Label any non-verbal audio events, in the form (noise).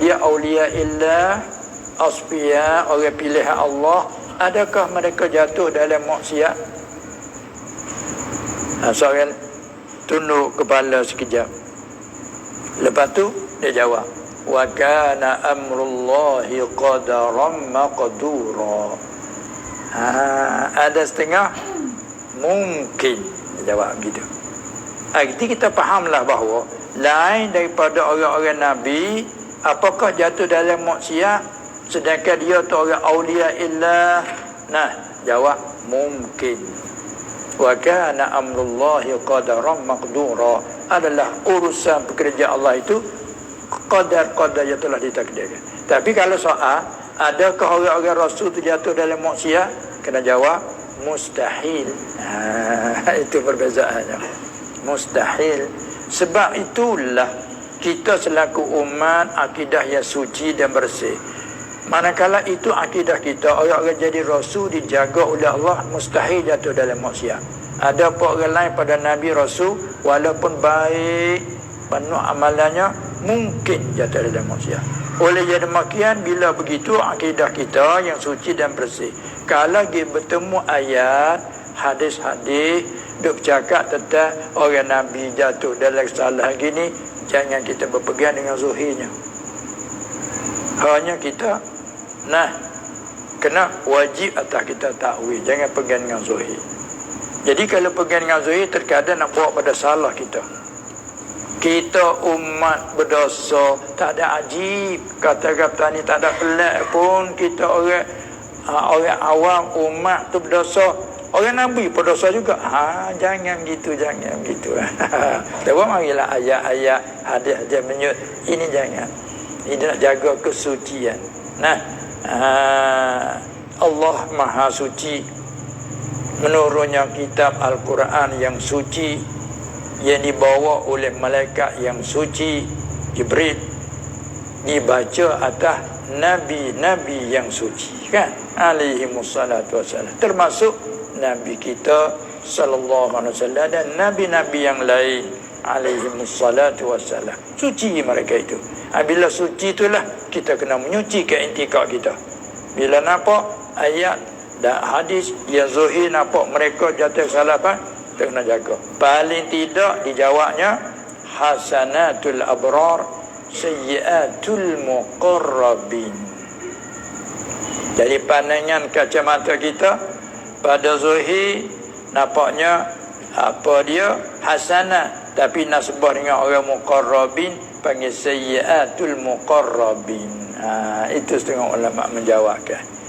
dia aulia illa asfiya orang pilihan Allah adakah mereka jatuh dalam maksiat? Ha, soalan tunduk kepala sekejap. Lepas tu dia jawab wa kana amrullahi qadaran maqdura. Ha, ada setengah? Mungkin dia jawab gitu ha, jadi kita fahamlah bahawa lain daripada orang-orang Nabi apakah jatuh dalam maksiat sedangkan dia tu orang awliya illah nah jawab mungkin. Wa kana amrullahi qadaran maqdura. Adalah urusan pekerja Allah itu qadar-qadar yang telah ditakdirkan. Tapi kalau soal adakah orang-orang rasul itu jatuh dalam maksiat? Kena jawab mustahil. Ha, (laughs) itu perbezaannya. Mustahil. Sebab itulah kita selaku umat akidah yang suci dan bersih Manakala itu akidah kita orang-orang jadi rasul dijaga oleh Allah mustahil jatuh dalam maksiat. Ada pun orang lain pada Nabi Rasul walaupun baik penuh amalannya mungkin jatuh dalam maksiat. Oleh jadi demikian bila begitu akidah kita yang suci dan bersih. Kalau dia bertemu ayat hadis-hadis duk cakap tentang orang Nabi jatuh dalam salah gini jangan kita berpegang dengan zuhirnya. Hanya kita Nah, kena wajib atas kita takwil. Jangan pegang dengan zuhir. Jadi kalau pegang dengan zuhir, terkadang nak bawa pada salah kita. Kita umat berdosa, tak ada ajib. Kata-kata ni tak ada pelik pun. Kita orang ha, orang awam umat tu berdosa. Orang Nabi berdosa juga. Ha, jangan gitu, jangan gitu. Tapi (laughs) marilah ayat-ayat, hadis-hadis menyut. Ini jangan. Ini nak jaga kesucian. Nah, Ah, Allah Maha Suci menurunnya kitab Al-Quran yang suci yang dibawa oleh malaikat yang suci Jibril dibaca atas nabi-nabi yang suci kan alaihi wassalam termasuk nabi kita sallallahu alaihi wasallam dan nabi-nabi yang lain alaihi wassalatu wassalam suci mereka itu Ha, bila suci itulah kita kena menyucikan intikad kita. Bila nampak ayat dan hadis yang zuhir nampak mereka jatuh salah apa? Kita kena jaga. Paling tidak dijawabnya hasanatul abrar sayyiatul muqarrabin. Jadi pandangan kacamata kita pada zuhir nampaknya apa dia hasanah tapi nasbah dengan orang muqarrabin panggil sayyiatul muqarrabin. Ha, itu setengah ulama menjawabkan.